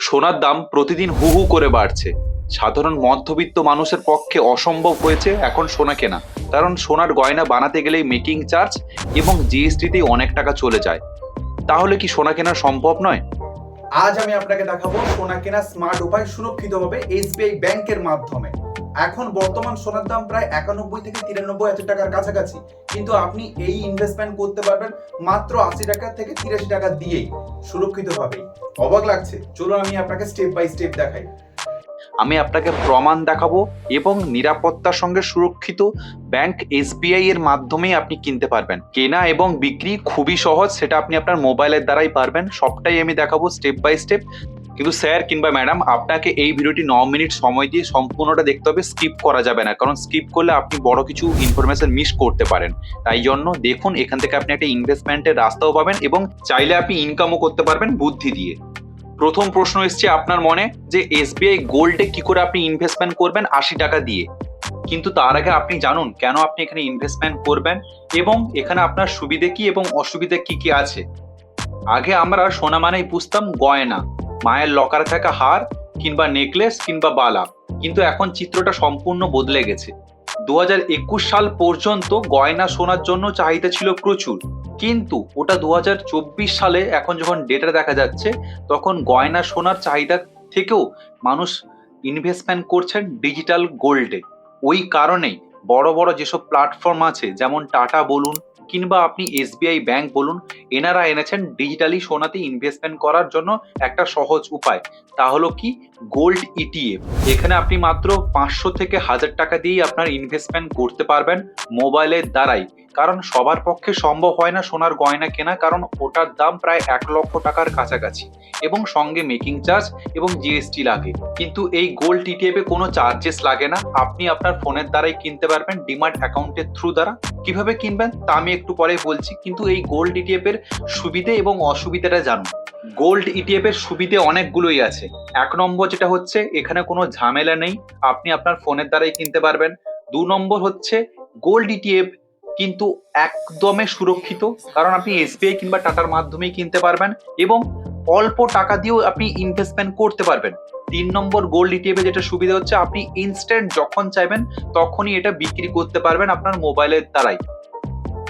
সোনার দাম প্রতিদিন হু হু করে বাড়ছে। সাধারণ মধ্যবিত্ত মানুষের পক্ষে অসম্ভব হয়েছে এখন সোনা কেনা। কারণ সোনার গয়না বানাতে গেলেই মেকিং চার্জ এবং জিএসটিতেই অনেক টাকা চলে যায়। তাহলে কি সোনা কেনা সম্ভব নয়? আজ আমি আপনাকে দেখাবো সোনা কেনা স্মার্ট উপায় সুরক্ষিতভাবে এসবিআই ব্যাংকের মাধ্যমে। এখন বর্তমান সোনার দাম প্রায় একানব্বই থেকে তিরানব্বই হাজার টাকার কাছাকাছি। কিন্তু আপনি এই ইনভেস্টমেন্ট করতে পারবেন মাত্র আশি টাকা থেকে তিরাশি টাকা দিয়েই, সুরক্ষিতভাবেই। অবাক লাগছে। চলুন আমি আপনাকে স্টেপ বাই স্টেপ দেখাই। আমি আপনাকে প্রমাণ দেখাবো এবং নিরাপত্তার সঙ্গে সুরক্ষিত ব্যাংক এসবিআই এর মাধ্যমেই আপনি কিনতে পারবেন। কেনা এবং বিক্রি খুবই সহজ, সেটা আপনি আপনার মোবাইলের দ্বারাই পারবেন। সবটাই আমি দেখাবো স্টেপ বাই স্টেপ কিন্তু স্যার কিংবা ম্যাডাম, আপনাকে এই ভিডিওটি ন মিনিট সময় দিয়ে সম্পূর্ণটা দেখতে হবে, স্কিপ করা যাবে না। কারণ স্কিপ করলে আপনি বড় কিছু ইনফরমেশন মিস করতে পারেন। তাই জন্য দেখুন, এখান থেকে আপনি একটা ইনভেস্টমেন্টের রাস্তাও পাবেন এবং চাইলে আপনি ইনকামও করতে পারবেন বুদ্ধি দিয়ে। প্রথম প্রশ্ন এসছে আপনার মনে যে এসবিআই গোল্ডে কি করে আপনি ইনভেস্টমেন্ট করবেন আশি টাকা দিয়ে? কিন্তু তার আগে আপনি জানুন, কেন আপনি এখানে ইনভেস্টমেন্ট করবেন এবং এখানে আপনার সুবিধে কি এবং অসুবিধে কি কি আছে? আগে আমরা সোনা মানেই বুঝতাম, গয়না। মায়ের লকারে থাকা হার কিংবা নেকলেস কিংবা বালা। কিন্তু এখন চিত্রটা সম্পূর্ণ বদলে গেছে। দু হাজার একুশ সাল পর্যন্ত গয়না সোনার জন্য চাহিদা ছিল প্রচুর। কিন্তু ওটা দু হাজার চব্বিশ সালে এখন যখন ডেটা দেখা যাচ্ছে, তখন গয়না সোনার চাহিদা থেকেও মানুষ ইনভেস্টমেন্ট করছেন ডিজিটাল গোল্ডে ওই কারণেই বড় বড় যেসব প্ল্যাটফর্ম আছে, যেমন টাটা বলুন কিংবা আপনি এসবিআই ব্যাংক বলুন, এনারা এনেছেন ডিজিটালি সোনাতে ইনভেস্টমেন্ট করার জন্য একটা সহজ উপায়। তা হলো কি? গোল্ড ইটিএফ এখানে আপনি মাত্র পাঁচশো থেকে হাজার টাকা দিয়েই আপনার ইনভেস্টমেন্ট করতে পারবেন। মোবাইলের দ্বারাই। কারণ সবার পক্ষে সম্ভব হয় না সোনার গয়না কেনা, কারণ ওটার দাম প্রায় এক লক্ষ টাকার কাছাকাছি এবং সঙ্গে মেকিং চার্জ এবং জিএসটি লাগে। কিন্তু এই গোল্ড টিটিএফে কোনো চার্জেস লাগে না। আপনি আপনার ফোনের দ্বারাই কিনতে পারবেন ডিমার্ট অ্যাকাউন্টের থ্রু দ্বারা। কীভাবে কিনবেন তা আমি একটু পরে বলছি, কিন্তু এই গোল্ড ইটিএফ এর সুবিধে এবং অসুবিধাটা জানুন। গোল্ড ইটিএফ এর সুবিধে অনেকগুলোই আছে। এক নম্বর যেটা হচ্ছে, এখানে কোনো ঝামেলা নেই। আপনি আপনার ফোনের দ্বারাই কিনতে পারবেন। দু নম্বর হচ্ছে গোল্ড ইটিএফ কিন্তু একদমই সুরক্ষিত, কারণ আপনি এসবিআই কিংবা টাটার মাধ্যমেই কিনতে পারবেন এবং অল্প টাকা দিয়েও আপনি ইনভেস্টমেন্ট করতে পারবেন। তিন নম্বর গোল্ড ইটিএফে যেটা সুবিধা হচ্ছে, আপনি ইনস্ট্যান্ট যখন চাইবেন, তখনই এটা বিক্রি করতে পারবেন আপনার মোবাইলের দ্বারাই।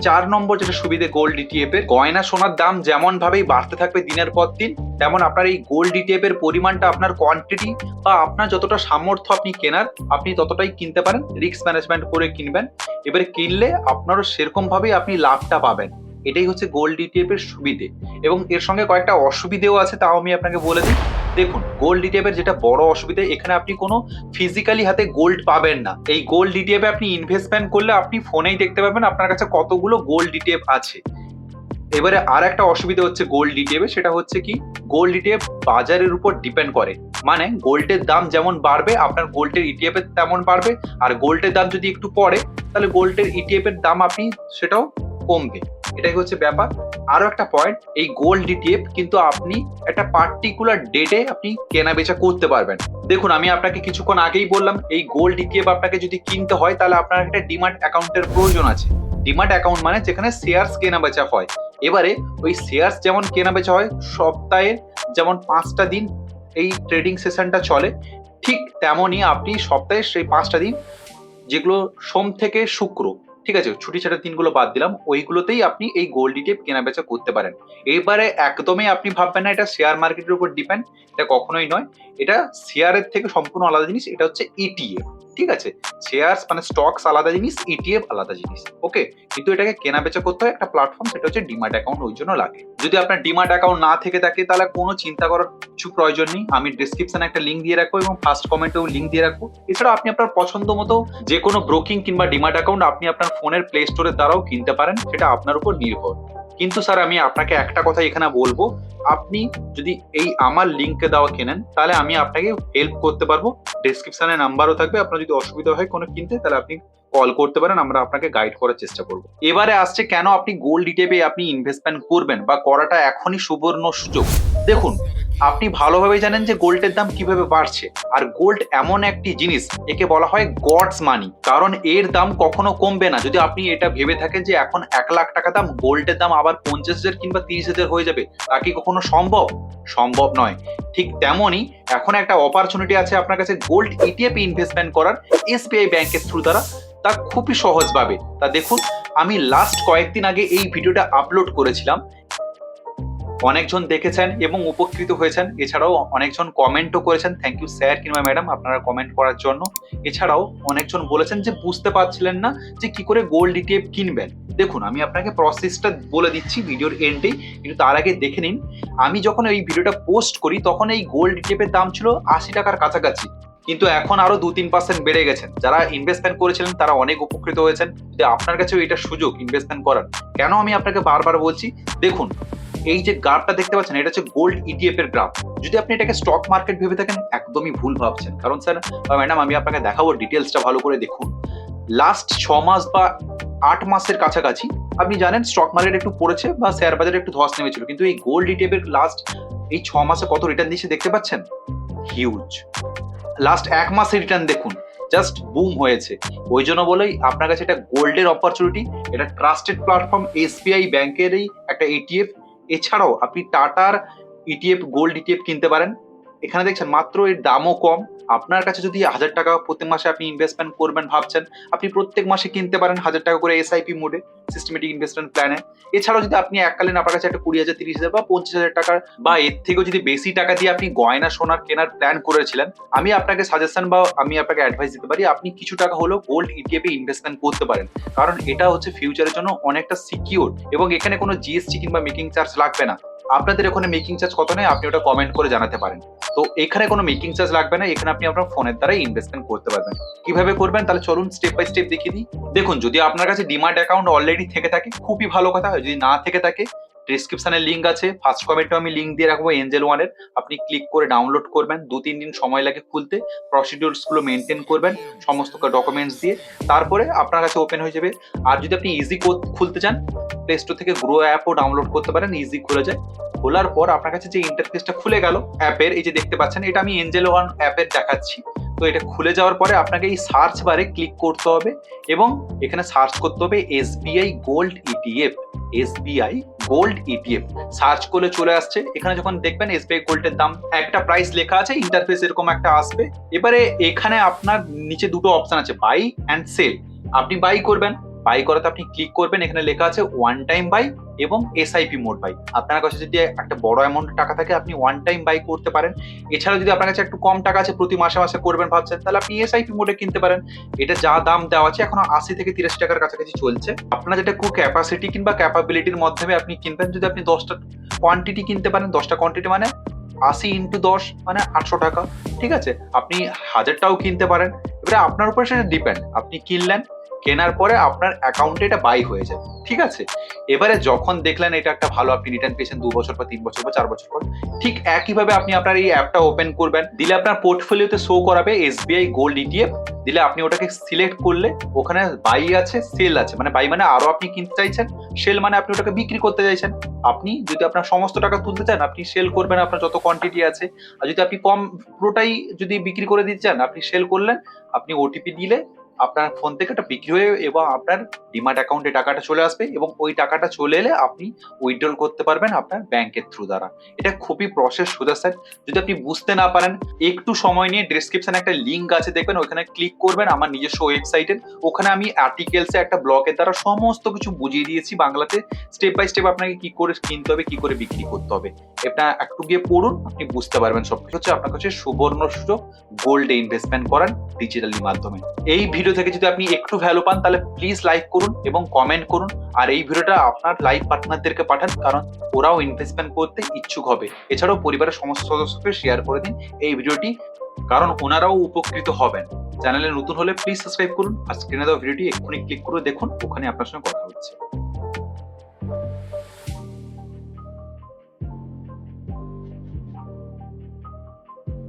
চার নম্বর যেটা সুবিধে গোল্ড ডিটিএফ এর, গয়না সোনার দাম যেমন ভাবেই বাড়তে থাকবে দিনের পর দিন, তেমন আপনার এই গোল্ড ডিটিএফ এর পরিমাণটা আপনার কোয়ান্টিটি বা আপনার যতটা সামর্থ্য আপনি কেনার, আপনি ততটাই কিনতে পারেন রিস্ক ম্যানেজমেন্ট করে কিনবেন। এবারে কিনলে আপনারও সেরকম ভাবেই আপনি লাভটা পাবেন। এটাই হচ্ছে গোল্ড ডিটিএফ এর সুবিধে। এবং এর সঙ্গে কয়েকটা অসুবিধেও আছে, তাও আমি আপনাকে বলে দিই। দেখুন গোল্ড ডিটিএফ এর যেটা বড় অসুবিধা, এখানে আপনি কোনো ফিজিক্যালি হাতে গোল্ড পাবেন না। এই গোল্ড ডিটিএফ আপনি ইনভেস্টমেন্ট করলে আপনি ফোনেই দেখতে পাবেন আপনার কাছে কতগুলো গোল্ড ডিটিএফ আছে। এবারে আর একটা অসুবিধা হচ্ছে গোল্ড ডিটিএফ সেটা হচ্ছে কি গোল্ড ডিটিএফ বাজারের উপর ডিপেন্ড করে। মানে গোল্ডের দাম যেমন বাড়বে, আপনার গোল্ডের ইটিএফ এর তেমন বাড়বে, আর গোল্ডের দাম যদি একটু পড়ে, তাহলে গোল্ডের ইটিএফ এর দাম আপনি সেটাও কমবে। এটাই হচ্ছে ব্যাপার। আরও একটা পয়েন্ট এই গোল্ড ডিটিএফ কিন্তু আপনি একটা পার্টিকুলার ডেটে আপনি কেনা বেচা করতে পারবেন। দেখুন, আমি আপনাকে কিছুক্ষণ আগেই বললাম, এই গোল্ড ডিটিএফ আপনাকে যদি কিনতে হয়, তাহলে আপনার একটা ডিমার্ট অ্যাকাউন্টের প্রয়োজন আছে। ডিমার্ট অ্যাকাউন্ট মানে যেখানে শেয়ারস কেনা বেচা হয়। এবারে ওই শেয়ারস যেমন কেনা বেচা হয়, সপ্তাহে যেমন পাঁচটা দিন এই ট্রেডিং সেশনটা চলে, ঠিক তেমনই আপনি সপ্তাহে সেই পাঁচটা দিন, যেগুলো সোম থেকে শুক্র ঠিক আছে, ছুটি ছাটার দিনগুলো বাদ দিলাম, ওইগুলোতেই আপনি এই গোল্ড ডিটেপ কেনা বেচা করতে পারেন। এবারে একদমই আপনি ভাববেন না, এটা শেয়ার মার্কেটের উপর ডিপেন্ড এটা কখনোই নয়। এটা শেয়ারের থেকে সম্পূর্ণ আলাদা জিনিস, এটা হচ্ছে ইটিএফ ঠিক আছে? শেয়ারস মানে স্টকস আলাদা জিনিস ইটিএফ আলাদা জিনিস ওকে কিন্তু এটাকে কেনা বেচা করতে হয় একটা প্ল্যাটফর্ম সেটা হচ্ছে ডিমার্ট অ্যাকাউন্ট ওই জন্য লাগে। যদি আপনার ডিমার্ট অ্যাকাউন্ট না থেকে থাকে, তাহলে কোনো চিন্তা করার কিছু প্রয়োজন নেই। আমি ডিসক্রিপশনে একটা লিঙ্ক দিয়ে রাখব এবং ফার্স্ট কমেন্টেও লিঙ্ক দিয়ে রাখব। এছাড়া আপনি আপনার পছন্দ মতো যে কোনো ব্রোকিং কিংবা ডিমার্ট অ্যাকাউন্ট আপনি আপনার ফোনের প্লে স্টোরের দ্বারাও কিনতে পারেন। সেটা আপনার উপর নির্ভর। কিন্তু স্যার, আমি আপনাকে একটা কথা এখানে বলব। আপনি যদি এই আমার লিঙ্কে দেওয়া কেনেন, তাহলে আমি আপনাকে হেল্প করতে পারব। ডিসক্রিপশানে নাম্বারও থাকবে। আপনার যদি অসুবিধা হয় কোনো কিনতে, তাহলে আপনি কল করতে পারেন। আমরা আপনাকে গাইড করার চেষ্টা করব। এবারে আসছে কেন আপনি গোল্ড ডিটেপে আপনি ইনভেস্টমেন্ট করবেন বা করাটা এখনই সুবর্ণ সুযোগ? দেখুন আপনি ভালোভাবে জানেন যে গোল্ডের দাম কীভাবে বাড়ছে। আর গোল্ড এমন একটি জিনিস, একে বলা হয় গডস মানি। কারণ এর দাম কখনো কমবে না। যদি আপনি এটা ভেবে থাকেন যে এখন এক লাখ টাকা দাম, গোল্ডের দাম আবার পঞ্চাশ হাজার কিংবা তিরিশ হাজার হয়ে যাবে, তা কি কখনো সম্ভব? সম্ভব নয়। ঠিক তেমনই এখন একটা অপরচুনিটি আছে আপনার কাছে গোল্ড ইটিএফ ইনভেস্টমেন্ট করার এসবিআই ব্যাংকের থ্রু দ্বারা। তা খুবই সহজভাবে। তা দেখুন, আমি লাস্ট কয়েকদিন আগে এই ভিডিওটা আপলোড করেছিলাম। অনেকজন দেখেছেন এবং উপকৃত হয়েছেন। এছাড়াও অনেকজন কমেন্টও করেছেন। থ্যাংক ইউ স্যার কিংবা ম্যাডাম আপনারা কমেন্ট করার জন্য। এছাড়াও অনেকজন বলেছেন যে, বুঝতে পারছিলেন না যে, কি করে গোল্ড ইটিএফ কিনবেন। দেখুন, আমি আপনাকে প্রসেসটা বলে দিচ্ছি ভিডিওর এন্ডেই কিন্তু তার আগে দেখে নিন, আমি যখন এই ভিডিওটা পোস্ট করি, তখন এই গোল্ড ইটিএফ এর দাম ছিল আশি টাকার কাছাকাছি। কিন্তু এখন আরও দু তিন পার্সেন্ট বেড়ে গেছেন যারা ইনভেস্টমেন্ট করেছিলেন, তারা অনেক উপকৃত হয়েছেন। যে আপনার কাছেও এটা সুযোগ ইনভেস্টমেন্ট করার, কেন আমি আপনাকে বারবার বলছি? দেখুন এই যে গ্রাফটা দেখতে পাচ্ছেন, এটা হচ্ছে গোল্ড ইটিএফ এর গ্রাফ। যদি আপনি এটাকে স্টক মার্কেট ভেবে থাকেন, একদমই ভুল ভাবছেন। কারণ স্যার ম্যাডাম আমি আপনাকে দেখাবো ডিটেলসটা ভালো করে দেখুন। লাস্ট ছ মাস বা আট মাসের কাছাকাছি, আপনি জানেন স্টক মার্কেট একটু পড়েছে বা শেয়ার বাজারে একটু ধস নেমেছিল। কিন্তু এই গোল্ড ইটিএফ এর লাস্ট এই ছ মাসে কত রিটার্ন দিয়েছে দেখতে পাচ্ছেন? হিউজ লাস্ট এক মাসে রিটার্ন দেখুন জাস্ট বুম হয়েছে। ওই জন্য বলেই আপনার কাছে এটা গোল্ডের অপরচুনিটি এটা ট্রাস্টেড প্ল্যাটফর্ম এসবিআই ব্যাংকেরই একটা ইটিএফ এছাড়াও আপনি টাটার ইটিএফ গোল্ড ইটিএফ কিনতে পারেন। এখানে দেখছেন মাত্র এর দামও কম। আপনার কাছে যদি হাজার টাকা প্রতি মাসে আপনি ইনভেস্টমেন্ট করবেন ভাবছেন, আপনি প্রত্যেক মাসে কিনতে পারেন হাজার টাকা করে এসআইপি মোডে সিস্টেমেটিক ইনভেস্টমেন্ট প্ল্যানে এছাড়াও যদি আপনি এককালীন আপনার কাছে একটা কুড়ি হাজার, তিরিশ হাজার বা পঞ্চাশ হাজার টাকার বা এর থেকেও যদি বেশি টাকা দিয়ে আপনি গয়না সোনার কেনার প্ল্যান করেছিলেন, আমি আপনাকে সাজেশন বা আমি আপনাকে অ্যাডভাইস দিতে পারি, আপনি কিছু টাকা হলেও গোল্ড ইটিএফ ইনভেস্টমেন্ট করতে পারেন। কারণ এটা হচ্ছে ফিউচারের জন্য অনেকটা সিকিউর এবং এখানে কোনো জিএসটি কিংবা মেকিং চার্জ লাগবে না। আপনাদের ওখানে মেকিং চার্জ কত নেয়, আপনি ওটা কমেন্ট করে জানাতে পারেন। তো এখানে কোনো মেকিং চার্জ লাগবে না, এখানে আপনি আপনার ফোনের দ্বারা ইনভেস্টমেন্ট করতে পারবেন। কীভাবে করবেন, তাহলে চলুন স্টেপ বাই স্টেপ দেখিয়ে দিই। দেখুন, যদি আপনার কাছে ডিমার্ট অ্যাকাউন্ট অলরেডি থেকে থাকে, খুবই ভালো কথা, যদি না থেকে থাকে ডিসক্রিপশনে লিঙ্ক আছে। ফার্স্ট কমেন্টে আমি লিঙ্ক দিয়ে রাখব এঞ্জেল ওয়ানের আপনি ক্লিক করে ডাউনলোড করবেন। দু, তিন দিন সময় লাগে খুলতে। প্রসিডিউরসগুলো মেনটেন করবেন। সমস্ত ডকুমেন্টস দিয়ে। তারপরে আপনার কাছে ওপেন হয়ে যাবে। আর যদি আপনি ইজি খুলতে চান প্লে স্টোর থেকে গ্রো অ্যাপও ডাউনলোড করতে পারেন। ইজি খুলে যায়। খোলার পর আপনার কাছে যে ইন্টারফেসটা খুলে গেল অ্যাপের এই যে দেখতে পাচ্ছেন, এটা আমি এঞ্জেল ওয়ান অ্যাপের দেখাচ্ছি। তো এটা খুলে যাওয়ার পরে আপনাকে এই সার্চ বারে ক্লিক করতে হবে এবং এখানে সার্চ করতে হবে SBI gold ETF SBI gold ETF search করলে চলে আসছে। এখানে যখন দেখবেন এসবিআই গোল্ডের দাম, একটা প্রাইস লেখা আছে ইন্টারফেস এরকম একটা আসবে। এবারে এখানে আপনার নিচে দুটো অপশন আছে বাই অ্যান্ড সেল আপনি বাই করবেন বাই করাতে আপনি ক্লিক করবেন, এখানে লেখা আছে ওয়ান টাইম বাই এবং এসআইপি মোড বাই আপনার কাছে যদি একটা বড় অ্যামাউন্ট টাকা থাকে, আপনি ওয়ান টাইম বাই করতে পারেন। এছাড়া যদি আপনার কাছে একটু কম টাকা আছে, প্রতি মাসে মাসে করবেন ভাবছেন, তাহলে আপনি এস এসআইপি মোডে কিনতে পারেন। এটা যা দাম দেওয়া আছে, এখন আশি থেকে তিরাশি টাকার কাছাকাছি চলছে। আপনার যেটা খুব ক্যাপাসিটি কিংবা ক্যাপাবিলিটির মাধ্যমে আপনি কিনবেন, যদি আপনি দশটা কোয়ান্টিটি কিনতে পারেন, দশটা কোয়ান্টিটি মানে আশি ইন্টু দশ মানে আটশো টাকা, ঠিক আছে? আপনি হাজারটাও কিনতে পারেন। এবারে আপনার উপরে সেটা ডিপেন্ড আপনি কিনলেন কেনার পরে আপনার অ্যাকাউন্টে এটা বাই হয়ে যাবে, ঠিক আছে? এবারে যখন দেখলেন এটা একটা ভালো আপনি রিটার্ন পেয়েছেন দু বছর বা তিন বছর বা চার বছর পর, ঠিক একইভাবে আপনি আপনার এই অ্যাপটা ওপেন করবেন, দিলে আপনার পোর্টফোলিওতে শো করাবে এসবিআই গোল্ড ইটিএফ দিলে আপনি ওটাকে সিলেক্ট করলে ওখানে বাই আছে সেল আছে মানে বাই মানে আরও আপনি কিনতে চাইছেন সেল মানে আপনি ওটাকে বিক্রি করতে চাইছেন। আপনি যদি আপনার সমস্ত টাকা তুলতে চান, আপনি সেল করবেন আপনার যত কোয়ান্টিটি আছে, আর যদি আপনি কম পুরোটাই যদি বিক্রি করে দিতে চান, আপনি সেল করলেন, আপনি ওটিপি দিলে আপনার ফোন থেকে এটা বিক্রি হয়ে এবং আপনার ডিমার্ট অ্যাকাউন্টে টাকাটা চলে আসবে এবং ওই টাকাটা চলে এলে আপনি উইথড্রল করতে পারবেন আপনার ব্যাংকের থ্রু দ্বারা। এটা খুবই প্রসেস সোজা স্যার যদি আপনি বুঝতে না পারেন, একটু সময় নিয়ে ডিসক্রিপশনে একটা লিঙ্ক আছে, দেখবেন ওখানে ক্লিক করবেন আমার নিজস্ব ওয়েবসাইটের ওখানে আমি আর্টিকেলসে একটা ব্লগের দ্বারা সমস্ত কিছু বুঝিয়ে দিয়েছি বাংলাতে। স্টেপ বাই স্টেপ আপনাকে কি করে কিনতে হবে, কি করে বিক্রি করতে হবে। এটা একটু গিয়ে পড়ুন, আপনি বুঝতে পারবেন সব কিছু হচ্ছে আপনার কাছে সুবর্ণ সুযোগ গোল্ডে ইনভেস্টমেন্ট করার ডিজিটালি মাধ্যমে। এই ভিডিও থেকে যদি আপনি একটু ভ্যালু পান, তাহলে প্লিজ লাইক করুন এবং কমেন্ট করুন। আর এই ভিডিওটা আপনার লাইফ পার্টনারদেরকে পাঠান, কারণ ওরাও ইনভেস্টমেন্ট করতে ইচ্ছুক হবে। এছাড়াও পরিবারের সমস্ত সদস্যকে শেয়ার করে দিন এই ভিডিওটি কারণ ওনারাও উপকৃত হবেন। চ্যানেলে নতুন হলে প্লিজ সাবস্ক্রাইব করুন। আর স্ক্রিনে দেওয়া ভিডিওটি এক্ষুনি ক্লিক করে দেখুন, ওখানে আপনার সঙ্গে কথা হচ্ছে।